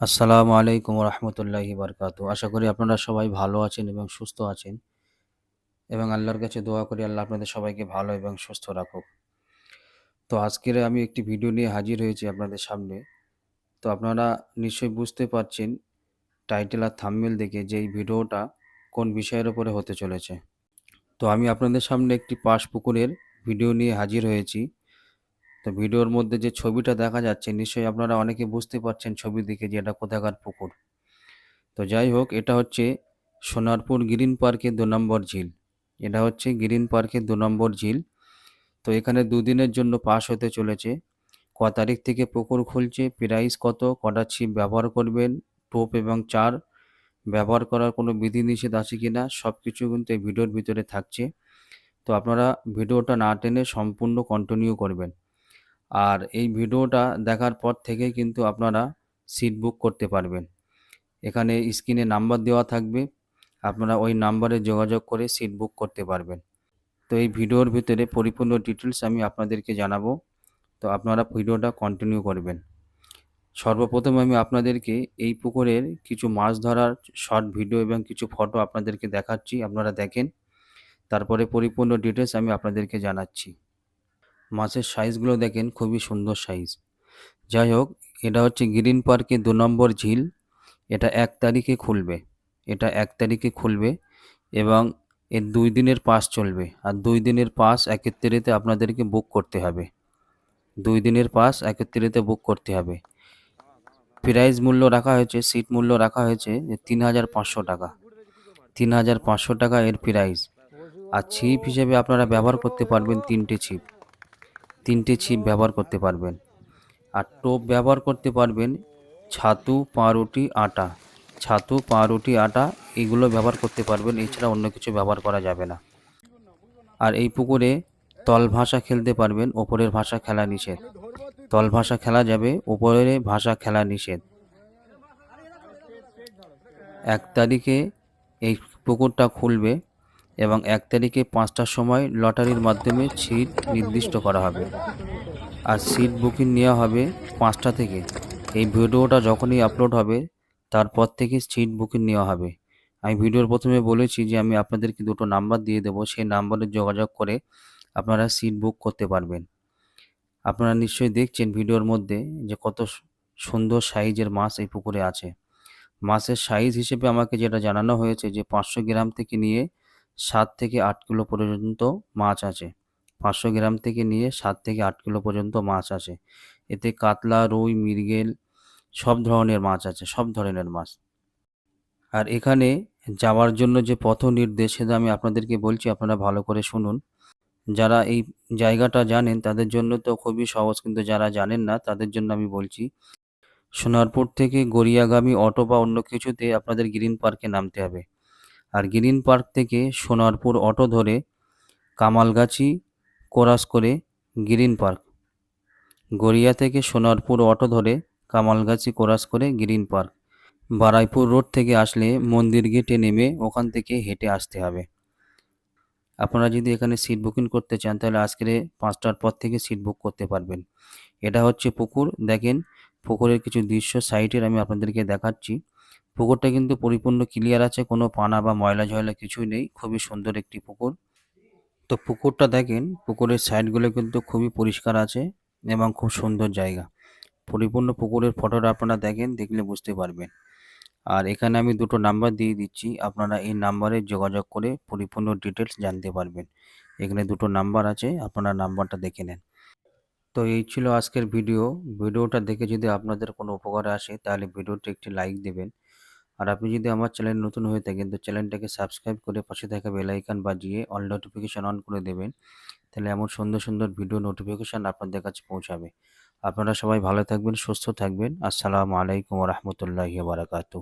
আসসালামু আলাইকুম রহমতুল্লাহি বারকাতু। আশা করি আপনারা সবাই ভালো আছেন এবং সুস্থ আছেন। এবং আল্লাহর কাছে দোয়া করি আল্লাহ আপনাদের সবাইকে ভালো এবং সুস্থ রাখুক। তো আজকের আমি একটি ভিডিও নিয়ে হাজির হয়েছি আপনাদের সামনে। তো আপনারা নিশ্চয়ই বুঝতে পারছেন টাইটেল আর থাম্বনেল দেখে যে এই ভিডিওটা কোন বিষয়ের উপরে হতে চলেছে। তো আমি আপনাদের সামনে একটি পাশ পুকুরের ভিডিও নিয়ে হাজির হয়েছি। তো ভিডিওর মধ্যে যে ছবিটা দেখা যাচ্ছে, নিশ্চয়ই আপনারা অনেকে বুঝতে পারছেন ছবি দেখে যে এটা কোথাকার পুকুর। তো যাই হোক, এটা হচ্ছে সোনারপুর গ্রিন পার্কের দু নম্বর ঝিল। এটা হচ্ছে গ্রিন পার্কের দু নম্বর ঝিল। তো এখানে দুদিনের জন্য পাস হতে চলেছে। ক তারিখ থেকে পুকুর খুলছে। প্রাইস কত? কটা ছিপ ব্যবহার করবেন? টোপ এবং চার ব্যবহার করার কোনো বিধিনিষেধ আছে কি না? সব কিছু কিন্তু এই ভিডিওর ভিতরে থাকছে। তো আপনারা ভিডিওটা না টেনে সম্পূর্ণ কন্টিনিউ করবেন। আর এই ভিডিওটা দেখার পর থেকে কিন্তু আপনারা সিট বুক করতে পারবেন। এখানে স্ক্রিনে নাম্বার দেওয়া থাকবে। আপনারা ওই নাম্বারে যোগাযোগ করে সিট বুক করতে পারবেন। তো এই ভিডিওর ভিতরে পরিপূর্ণ ডিটেলস আমি আপনাদেরকে জানাব। তো আপনারা ভিডিওটা কন্টিনিউ করবেন। সর্বপ্রথম আমি আপনাদেরকে এই পুকুরের কিছু মাছ ধরার শর্ট ভিডিও এবং কিছু ফটো আপনাদেরকে দেখাচ্ছি। আপনারা দেখেন। তারপরে পরিপূর্ণ ডিটেলস আমি আপনাদেরকে জানাচ্ছি। মাছের সাইজগুলো দেখেন, খুবই সুন্দর সাইজ। যাই হোক, এটা হচ্ছে গ্রিন পার্কে দু নম্বর ঝিল। এটা এক তারিখে খুলবে। এটা এক তারিখে খুলবে এবং এর দুই দিনের পাস চলবে। আর দুই দিনের পাস একত্রিতে আপনাদেরকে বুক করতে হবে। দুই দিনের পাস একত্রিতে বুক করতে হবে। প্রাইস মূল্য রাখা হয়েছে, সিট মূল্য রাখা হয়েছে তিন হাজার পাঁচশো টাকা। তিন হাজার পাঁচশো টাকা এর প্রাইস। আর ছিপ হিসেবে আপনারা ব্যবহার করতে পারবেন তিনটে ছিপ। তিনটে ছিপ ব্যবহার করতে পারবেন। আর টোপ ব্যবহার করতে পারবেন ছাতু পাউরুটি আটা। ছাতু পাউরুটি আটা এগুলো ব্যবহার করতে পারবেন, এছাড়া অন্য কিছু ব্যবহার করা যাবে না। আর এই পুকুরে তল ভাষা খেলতে পারবেন, ওপরের ভাষা খেলা নিষেধ। তল ভাষা খেলা যাবে ওপরের ভাষা খেলা নিষেধ। এক তারিখে এই পুকুরটা খুলবে এবং এক তারিখে পাঁচটার সময় লটারির মাধ্যমে সিট নির্দিষ্ট করা হবে। আর সিট বুকিং নেওয়া হবে পাঁচটা থেকে। এই ভিডিওটা যখনই আপলোড হবে, তারপর থেকে সিট বুকিং নেওয়া হবে। আমি ভিডিওর প্রথমে বলেছি যে আমি আপনাদেরকে দুটো নাম্বার দিয়ে দেবো। সেই নাম্বারে যোগাযোগ করে আপনারা সিট বুক করতে পারবেন। আপনারা নিশ্চয়ই দেখছেন ভিডিওর মধ্যে যে কত সুন্দর সাইজের মাছ এই পুকুরে আছে। মাছের সাইজ হিসেবে আমাকে যেটা জানানো হয়েছে যে পাঁচশো গ্রাম থেকে নিয়ে সাত থেকে আট কিলো পর্যন্ত মাছ আছে। পাঁচশো গ্রাম থেকে নিয়ে সাত থেকে আট কিলো পর্যন্ত মাছ আছে। এতে কাতলা, রুই, মৃগেল সব ধরনের মাছ আছে, সব ধরনের মাছ। আর এখানে যাওয়ার জন্য যে পথ নির্দেশ, সেটা আমি আপনাদেরকে বলছি, আপনারা ভালো করে শুনুন। যারা এই জায়গাটা জানেন, তাদের জন্য তো খুবই সহজ, কিন্তু যারা জানেন না, তাদের জন্য আমি বলছি, সোনারপুর থেকে গড়িয়াগামী অটো বা অন্য কিছুতে আপনাদের গ্রিন পার্কে নামতে হবে। আর গ্রিন পার্ক থেকে সোনারপুর অটো ধরে কামালগাছি কোরাস করে গ্রিন পার্ক। গড়িয়া থেকে সোনারপুর অটো ধরে কামালগাছি কোরাস করে গ্রিন পার্ক। বারাইপুর রোড থেকে আসলে মন্দির গেটে নেমে ওখান থেকে হেঁটে আসতে হবে। আপনারা যদি এখানে সিট বুকিং করতে চান, তাহলে আজকের পাঁচটার পর থেকে সিট বুক করতে পারবেন। এটা হচ্ছে পুকুর। দেখেন পুকুরের কিছু দৃশ্য, সাইটের আমি আপনাদেরকে দেখাচ্ছি। পুকুরটা কিন্তু পরিপূর্ণ ক্লিয়ার আছে, কোনো পানা বা ময়লা ঝয়লা কিছুই নেই, খুবই সুন্দর একটি পুকুর। তো পুকুরটা দেখেন, পুকুরের সাইডগুলো কিন্তু খুবই পরিষ্কার আছে এবং খুব সুন্দর জায়গা। পরিপূর্ণ পুকুরের ফটোটা আপনারা দেখেন, দেখলে বুঝতে পারবেন। আর এখানে আমি দুটো নাম্বার দিয়ে দিচ্ছি, আপনারা এই নাম্বারে যোগাযোগ করে পরিপূর্ণ ডিটেলস জানতে পারবেন। এখানে দুটো নাম্বার আছে, আপনারা নাম্বারটা দেখে নেন। তো এই ছিল আজকের ভিডিও ভিডিওটা দেখে যদি আপনাদের কোনো উপকারে আসে, তাহলে ভিডিওটি একটি লাইক দেবেন। আর আপনি যদি আমার চ্যানেল নতুন হয়ে থাকেন, তো চ্যানেলটাকে সাবস্ক্রাইব করে পাশে থাকা বেলাইকান বাজিয়ে অল নোটিফিকেশান অন করে দেবেন। তাহলে এমন সুন্দর সুন্দর ভিডিও নোটিফিকেশান আপনাদের কাছে পৌঁছাবে। আপনারা সবাই ভালো থাকবেন, সুস্থ থাকবেন। আসসালামু আলাইকুম রহমতুল্লাহ বারাকাতু